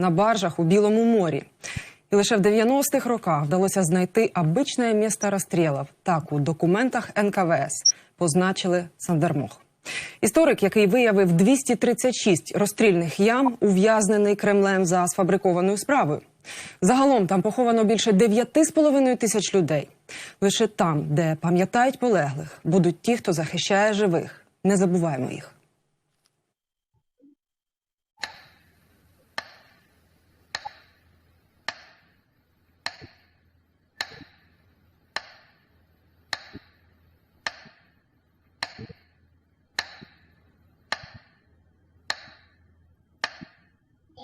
на баржах у Білому морі. І лише в 90-х роках вдалося знайти обичне місто розстрілів. Так у документах НКВС позначили Сандермох. Історик, який виявив 236 розстрільних ям, ув'язнений Кремлем за сфабрикованою справою. Загалом там поховано більше 9,5 тисяч людей. Лише там, де пам'ятають полеглих, будуть ті, хто захищає живих. Не забуваємо їх.